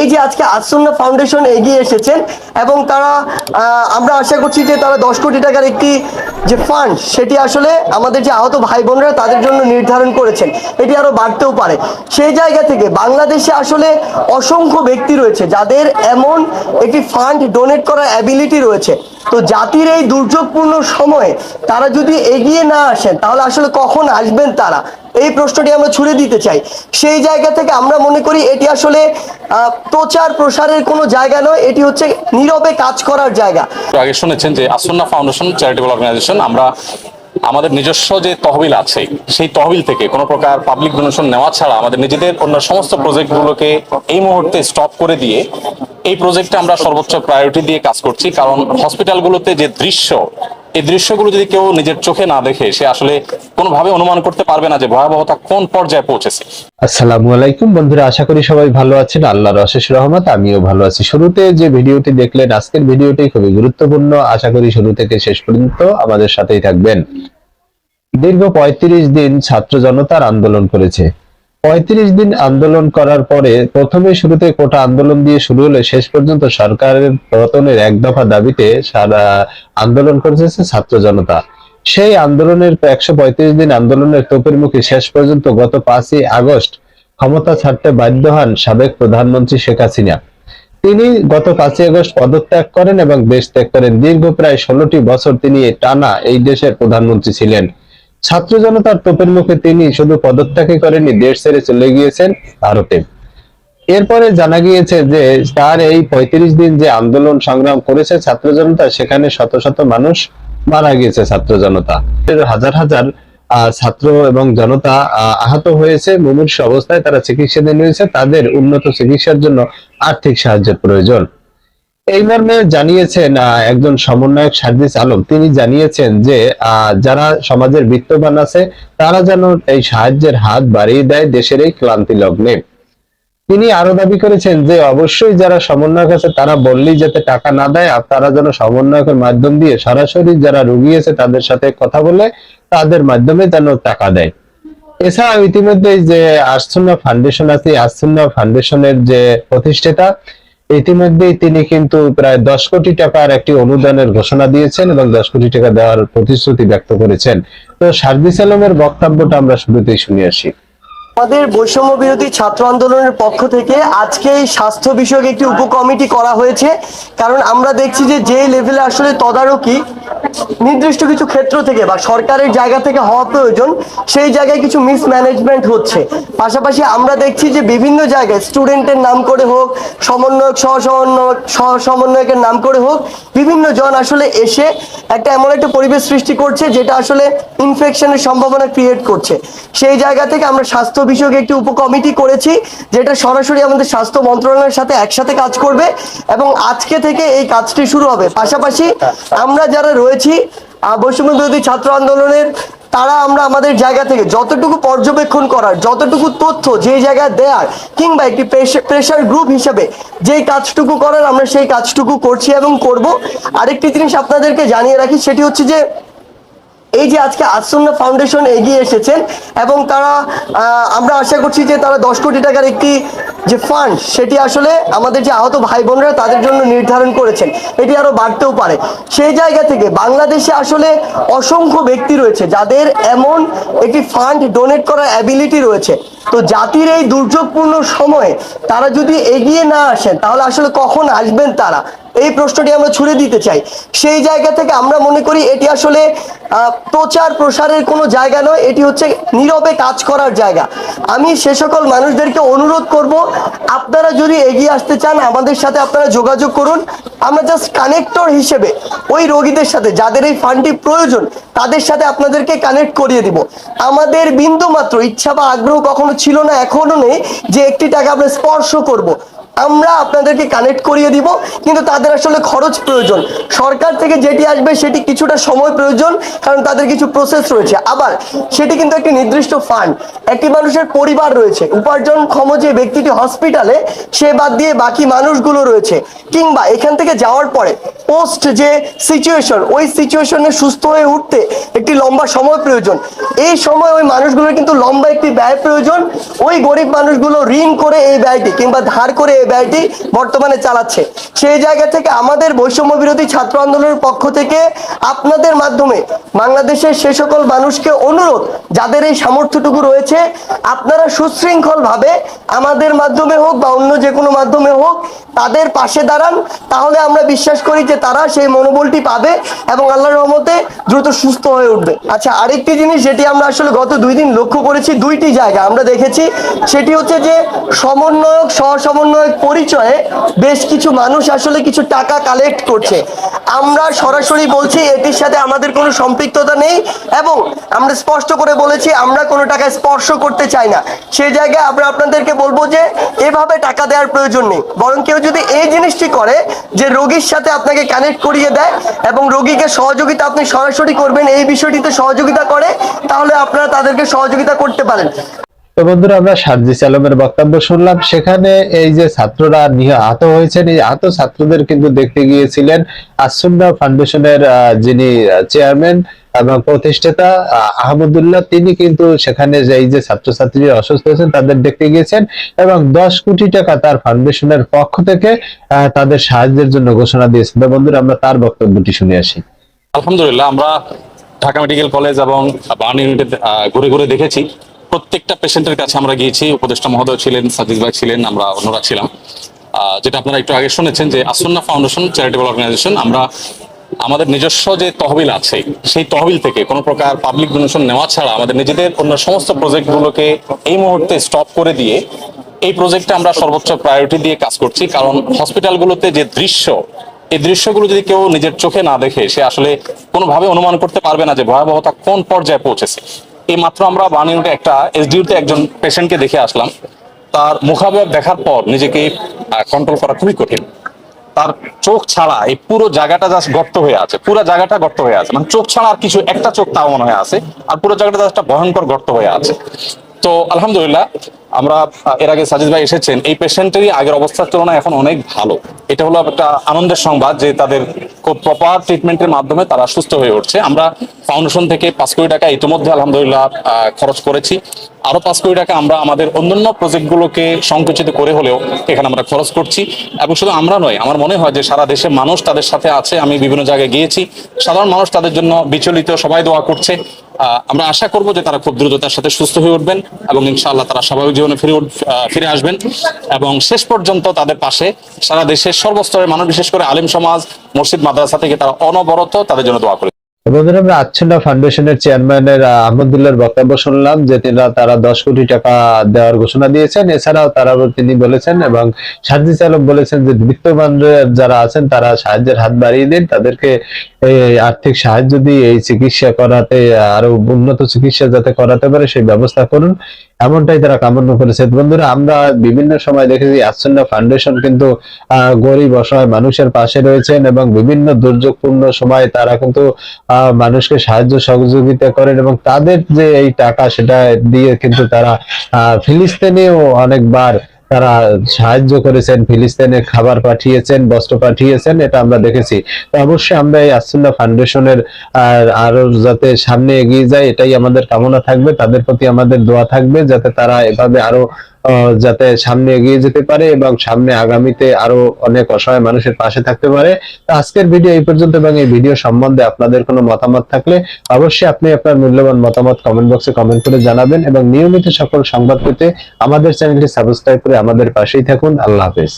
এই যে আজকে আসন্না ফাউন্ডেশন এগিয়ে এসেছেন এবং তারা আমরা আশা করছি যে তারা দশ কোটি টাকার একটি যে ফান্ড সেটি আসলে আমাদের যে আহত ভাই বোনরা তাদের জন্য নির্ধারণ করেছেন, এটি আরও বাড়তেও পারে। সেই জায়গা থেকে বাংলাদেশে আসলে অসংখ্য ব্যক্তি রয়েছে যাদের এমন একটি ফান্ড ডোনেট করার অ্যাবিলিটি রয়েছে। তো জাতির এই দুর্যোগপূর্ণ সময়ে তারা যদি এগিয়ে না আসেন, তাহলে আসলে কখন আসবেন তারা? এই প্রশ্নটি আমরা ছুড়ে দিতে চাই। সেই জায়গা থেকে আমরা মনে করি এটি আসলে প্রচার প্রসারের কোনো জায়গা নয়, এটি হচ্ছে নীরবে কাজ করার জায়গা। আগে শুনেছেন যে আসন্না ফাউন্ডেশন চ্যারিটেবল অর্গানাইজেশন, আমরা আমাদের নিজস্ব যে তহবিল আছে, সেই তহবিল থেকে কোনো প্রকার পাবলিক ডোনেশন নেওয়া ছাড়া আমাদের নিজেদের অন্য সমস্ত প্রজেক্টগুলোকে এই মুহূর্তে স্টপ করে দিয়ে, এই প্রজেক্টে আমরা সর্বোচ্চ প্রায়োরিটি দিয়ে কাজ করছি। কারণ হসপিটালগুলোতে যে দৃশ্য এই দৃশ্যগুলো যদি কেউ নিজের চোখে না দেখে, সে আসলে কোনোভাবে অনুমান করতে পারবে না যে ভয়াবহতা কোন পর্যায়ে পৌঁছেছে। আসসালামু আলাইকুম বন্ধুরা, আশা করি সবাই ভালো আছেন। আল্লাহর অশেষ রহমত, আমিও ভালো আছি। শুরুতে যে ভিডিওটি দেখলেন, আজকের ভিডিওটি খুবই গুরুত্বপূর্ণ। আশা করি শুরু থেকে শেষ পর্যন্ত আমাদের সাথেই থাকবেন। দীর্ঘ পঁয়ত্রিশ দিন ছাত্র জনতার আন্দোলন করেছে। পঁয়ত্রিশ দিন আন্দোলন করার পরে প্রথমে শুরুতে কোটা আন্দোলন দিয়ে শুরু হলে শেষ পর্যন্ত সরকারের পতনের এক দফা দাবিতে সারা আন্দোলন করেছে ছাত্র জনতা। সেই আন্দোলনের একশো পঁয়ত্রিশ দিন আন্দোলনের তোপের মুখে শেষ পর্যন্ত গত পাঁচই আগস্ট ক্ষমতা ছাড়তে বাধ্য হন সাবেক প্রধানমন্ত্রী শেখ হাসিনা। তিনি গত পাঁচই আগস্ট পদত্যাগ করেন এবং দেশ ত্যাগ করেন। দীর্ঘ প্রায় ষোলোটি বছর তিনি টানা এই দেশের প্রধানমন্ত্রী ছিলেন। ছাত্র জনতার তোপের মুখে তিনি শুধু পদত্যাগই করেননি দেশ ছেড়ে চলে গিয়েছেন ভারতে। এরপরে জানা গিয়েছে যে তার এই পঁয়ত্রিশ দিন যে আন্দোলন সংগ্রাম করেছে ছাত্র জনতা সেখানে শত শত মানুষ মারা গিয়েছে ছাত্র জনতা। হাজার হাজার ছাত্র এবং জনতা আহ, আহত হয়েছে। মুমূর্ষ অবস্থায় তারা চিকিৎসাধীন রয়েছে তাদের উন্নত চিকিৎসার জন্য আর্থিক সাহায্যের প্রয়োজন। এই মর্মে জানিয়েছেন একজন সমন্বয়ক সার্জিস আলম। তিনি জানিয়েছেন যে যারা সমাজের বিত্তবান আছে, তারা যেন এই সাহায্যের হাত বাড়িয়ে দেয় দেশের এই ক্লান্তি লগ্নে। তিনি আরও দাবি করেছেন যে, অবশ্যই যারা সমন্বয়ক আছে, তারা বললেই যাতে টাকা না দেয়, আর তারা যেন সমন্বয়কের মাধ্যম দিয়ে সরাসরি যারা রুগী আছে, তাদের সাথে কথা বলে তাদের মাধ্যমে যেন টাকা দেয়। এছাড়া ইতিমধ্যে যে আর্সুন্না ফাউন্ডেশন আছে আর্সুন্না ফাউন্ডেশনের যে প্রতিষ্ঠাতা ইতিমধ্যেই তিনি কিন্তু প্রায় দশ কোটি টাকার একটি অনুদানের ঘোষণা দিয়েছেন এবং দশ কোটি টাকা দেওয়ার প্রতিশ্রুতি ব্যক্ত করেছেন। তো সার্জিস আলমের বক্তব্যটা আমরা শুরুতেই শুনে আসি। আমাদের বৈষম্য বিরোধী ছাত্র আন্দোলনের পক্ষ থেকে আজকে এই স্বাস্থ্য বিষয়ক একটি উপকমিটি করা হয়েছে। কারণ আমরা দেখছি যে যে লেভেলে আসলে তদারকি নির্দিষ্ট কিছু ক্ষেত্র থেকে বা সরকারের জায়গা থেকে হওয়া প্রয়োজন, সেই জায়গায় কিছু মিসম্যানেজমেন্ট হচ্ছে। পাশাপাশি আমরা দেখছি যে বিভিন্ন জায়গায় স্টুডেন্টের নাম করে হোক, সমন্বয়ক সহ সমন্বয়ক সহ সমন্বয়কের নাম করে হোক, বিভিন্ন জন আসলে এসে একটা এমন একটা পরিবেশ সৃষ্টি করছে যেটা আসলে ইনফেকশনের সম্ভাবনা ক্রিয়েট করছে। সেই জায়গা থেকে আমরা স্বাস্থ্য বিষয়ক একটি উপকমিটি করেছি, যেটা সরাসরি আমাদের স্বাস্থ্য মন্ত্রণালয়ের সাথে একসাথে কাজ করবে এবং আজকে থেকে এই কাজটি শুরু হবে। পাশাপাশি আমরা যারা রয়েছি আহ, বৈষম্য বিরোধী ছাত্র আন্দোলনের তারা আমরা আমাদের জায়গা থেকে যতটুকু পর্যবেক্ষণ করার যতটুকু তথ্য যে জায়গায় দেয়ার কিংবা একটি প্রেশার গ্রুপ হিসেবে যে কাজটুকু করার আমরা সেই কাজটুকু করছি এবং করব। আরেকটি জিনিস আপনাদেরকে জানিয়ে রাখি সেটি হচ্ছে যে এই যে আজকে আসন্না ফাউন্ডেশন এগিয়ে এসেছেন এবং তারা আমরা আশা করছি যে তারা দশ কোটি টাকার একটি যে ফান্ড সেটি আসলে আমাদের যে আহত ভাই বোনরা তাদের জন্য নির্ধারণ করেছেন, এটি আরও বাড়তেও পারে। সেই জায়গা থেকে বাংলাদেশে আসলে অসংখ্য ব্যক্তি রয়েছে যাদের এমন একটি ফান্ড ডোনেট করার অ্যাবিলিটি রয়েছে। তো জাতির এই দুর্যোগপূর্ণ সময়ে তারা যদি এগিয়ে না আসেন, তাহলে আসলে কখন আসবেন তারা? এই প্রশ্নটি আমরা ছুড়ে দিতে চাই। সেই জায়গা থেকে আমরা মনে করি এটি আসলে প্রচার প্রসারের কোনো জায়গা নয়, এটি হচ্ছে নীরবে কাজ করার জায়গা। আমি সে সকল মানুষদেরকে অনুরোধ করব, আপনারা যদি এগিয়ে আসতে চান, আমাদের সাথে আপনারা যোগাযোগ করুন। আমরা জাস্ট কানেক্টর হিসেবে ওই রোগীদের সাথে, যাদের এই ফান্ডটি প্রয়োজন, তাদের সাথে আপনাদেরকে কানেক্ট করিয়ে দিব। আমাদের বিন্দু মাত্র, ইচ্ছা বা আগ্রহ কখনো ছিল না, এখনও নেই যে একটি টাকা আমরা স্পর্শ করব। আমরা আপনাদেরকে কানেক্ট করিয়ে দিব, কিন্তু তাদের আসলে খরচ প্রয়োজন। সরকার থেকে যেটি আসবে সেটি কিছুটা সময় প্রয়োজন, কারণ তাদের কিছু প্রসেস রয়েছে। আবার, সেটি কিন্তু একটি নির্দিষ্ট ফান্ড একটি মানুষের পরিবার রয়েছে। উপার্জনক্ষম যে ব্যক্তিটি হসপিটালে সে বাদ দিয়ে বাকি মানুষগুলো রয়েছে। কিংবা এখান থেকে যাওয়ার পরে পোস্ট যে সিচুয়েশন ওই সিচুয়েশনে সুস্থ হয়ে উঠতে একটি লম্বা সময় প্রয়োজন। এই সময় ওই মানুষগুলোর কিন্তু লম্বা একটি ব্যয় প্রয়োজন। ওই গরিব মানুষগুলো ঋণ করে এই ব্যয়টি, কিংবা ধার করে এই ব্যয়টি বর্তমানে চালাচ্ছে। সেই জায়গা থেকে আমাদের বৈষম্য বিরোধী ছাত্র আন্দোলনের পক্ষ থেকে আপনাদের মাধ্যমে বাংলাদেশের সে সকল মানুষকে অনুরোধ, যাদের এই সামর্থ্যটুকু রয়েছে, আপনারা সুশৃঙ্খল ভাবে আমাদের মাধ্যমে হোক বা অন্য যে কোনো মাধ্যমে হোক তাদের পাশে দাঁড়ান। তাহলে আমরা বিশ্বাস করি যে তারা সেই মনোবলটি পাবে এবং আল্লাহর রহমতে দ্রুত সুস্থ হয়ে উঠবে। আচ্ছা আরেকটি জিনিস যেটি আমরা আসলে গত দুই দিন লক্ষ্য করেছি, দুইটি জায়গা আমরা দেখেছি। সেটি হচ্ছে যে সমন্বয়ক সহ সমন্বয়ক পরিচয়ে বেশ কিছু মানুষ আসলে কিছু টাকা কালেক্ট করছে। আমরা সরাসরি বলছি, এটির সাথে আমাদের কোনো সম্পৃক্ততা নেই এবং আমরা স্পষ্ট করে বলেছি, আমরা কোনো টাকা স্পর্শ করতে চাই না। সেই জায়গায় আমরা আপনাদেরকে বলব যে, এভাবে টাকা দেওয়ার প্রয়োজন নেই। বরং কেউ যদি এই জিনিসটি করে যে রোগীর সাথে আপনাকে কানেক্ট করিয়ে দেয় এবং রোগীকে সহযোগিতা আপনি সরাসরি করবেন, এই বিষয়টিতে সহযোগিতা করে, তাহলে আপনারা তাদেরকে সহযোগিতা করতে পারেন। তো বন্ধুরা, আমরা সার্জিস আলমের বক্তব্য শুনলাম। সেখানে এই যে ছাত্ররা নিহ আহত হয়েছেন, এই আহত ছাত্রদের কিন্তু দেখতে গিয়েছিলেন আসুন্না ফাউন্ডেশনের যিনি চেয়ারম্যান এবং প্রতিষ্ঠাতা আহমদুল্লাহ। তিনি কিন্তু সেখানে যে এই যে ছাত্রছাত্রীরা অসুস্থ হয়েছেন, তাদের দেখতে গিয়েছেন এবং দশ কোটি টাকা তার ফাউন্ডেশনের পক্ষ থেকে তাদের সাহায্যের জন্য ঘোষণা দিয়েছেন। বন্ধুরা, আমরা তার বক্তব্যটি শুনে আসি। আলহামদুলিল্লাহ, আমরা ঢাকা মেডিকেল কলেজ এবং বার্ন ইউনিটে ঘুরে ঘুরে দেখেছি। প্রত্যেকটা পেশেন্টের কাছে আমরা গিয়েছি, উপদেষ্টা মহোদয় ছিলেন, সাজিদ ভাই ছিলেন, আমরা অন্যরা ছিলাম। যেটা আপনারা একটু আগে শুনেছেন যে আসন্না ফাউন্ডেশন চ্যারিটেবল অর্গানাইজেশন আমরা আমাদের নিজস্ব যে তহবিল আছে, সেই তহবিল থেকে কোনো প্রকার পাবলিক ডোনেশন নেওয়া ছাড়া আমাদের নিজেদের অন্য সমস্ত প্রজেক্টগুলোকে এই মুহূর্তে স্টপ করে দিয়ে এই প্রজেক্টে আমরা সর্বোচ্চ প্রায়োরিটি দিয়ে কাজ করছি। কারণ হসপিটালগুলোতে যে দৃশ্য, এই দৃশ্যগুলো যদি কেউ নিজের চোখে না দেখে, সে আসলে কোনোভাবে অনুমান করতে পারবে না যে ভয়াবহতা কোন পর্যায়ে পৌঁছেছে। এই মাত্র আমরা বানিউটে একটা এসডিউতে একজন পেশেন্টকে দেখে আসলাম। তার মুখাবয়ব দেখার পর নিজেকে কন্ট্রোল করা খুবই কঠিন। তার চোখ ছাড়া এই পুরো জায়গাটা জাস্ট গর্ত হয়ে আছে। পুরো জায়গাটা গর্ত হয়ে আছে। মানে চোখ ছাড়া আর কিছু, একটা চোখ তাও মনে হয়ে আছে। আর পুরো জায়গাটা জাস্ট একটা ভয়ঙ্কর গর্ত হয়ে আছে। তো আলহামদুলিল্লাহ আমরা এর আগে সাজিদ ভাই এসেছেন, এই পেশেন্টেরই আগের অবস্থার তুলনায় এখন অনেক ভালো। এটা হলো একটা আনন্দের সংবাদ যে তাদের খুব প্রপার ট্রিটমেন্টের মাধ্যমে তারা সুস্থ হয়ে উঠছে। আমরা ফাউন্ডেশন থেকে পাঁচ কোটি টাকা ইতিমধ্যে আলহামদুলিল্লাহ খরচ করেছি। আরও পাঁচ কোটি টাকা আমরা আমাদের অন্যান্য প্রজেক্টগুলোকে সংকুচিত করে হলেও এখানে আমরা খরচ করছি। এবং শুধু আমরা নয়, আমার মনে হয় যে সারা দেশের মানুষ তাদের সাথে আছে, আমি বিভিন্ন জায়গায় গিয়েছি। সাধারণ মানুষ তাদের জন্য বিচলিত, সবাই দোয়া করছে। আমরা আশা করব যে তারা খুব দ্রুততার সাথে সুস্থ হয়ে উঠবেন এবং ইনশাআল্লাহ তারা স্বাভাবিক জীবনে ফিরে ফিরে আসবেন। এবং শেষ পর্যন্ত তাদের পাশে সারা দেশের সর্বস্তরের মানুষ, বিশেষ করে আলিম সমাজ, মসজিদ, মাদ্রাসা থেকে তারা অনবরত তাদের জন্য দোয়া করে বন্ধুরা আমরা আচ্ছন্ন ফাউন্ডেশনের চেয়ারম্যানের আহ, আহমদুল্লাহর বক্তব্য শুনলাম যে তারা দশ কোটি টাকা দেওয়ার ঘোষণা দিয়েছেন। এছাড়াও তারা তিনি বলেছেন এবং বলেছেন যে যারা আছেন তারা সাহায্যের হাত বাড়িয়ে দিন। তাদেরকে আর্থিক সাহায্য দিয়ে এই চিকিৎসা করাতে আরও উন্নত চিকিৎসা যাতে করাতে পারে সেই ব্যবস্থা করুন। এমনটাই তারা কামনা করেছে। বন্ধুরা আমরা বিভিন্ন সময় দেখেছি আচ্ছন্ন ফাউন্ডেশন কিন্তু গরিব অসহায় মানুষের পাশে রয়েছেন এবং বিভিন্ন দুর্যোগপূর্ণ সময় তারা কিন্তু আহ, মানুষকে সাহায্য সহযোগিতা করেন এবং তাদের যে এই টাকা সেটা দিয়ে কিন্তু তারা ফিলিস্তিনেও অনেকবার তারা সাহায্য করেছেন ফিলিস্তিনে খাবার পাঠিয়েছেন, বস্ত্র পাঠিয়েছেন, এটা আমরা দেখেছি। তো অবশ্যই আমরা এই আসুল্লাহ ফাউন্ডেশনের আর যাতে সামনে এগিয়ে যায়, এটাই আমাদের কামনা থাকবে। তাদের প্রতি আমাদের দোয়া থাকবে, যাতে তারা এভাবে আরও যাতে সামনে এগিয়ে যেতে পারে এবং সামনে আগামীতে আরও অনেক অসহায় মানুষের পাশে থাকতে পারে। তো আজকের ভিডিও এই পর্যন্ত এবং এই ভিডিও সম্বন্ধে আপনাদের কোনো মতামত থাকলে অবশ্যই আপনি আপনার মূল্যবান মতামত কমেন্ট বক্সে কমেন্ট করে জানাবেন এবং নিয়মিত সকল সংবাদ পেতে আমাদের চ্যানেলটি সাবস্ক্রাইব করে আমাদের পাশেই থাকুন। আল্লাহ হাফেজ।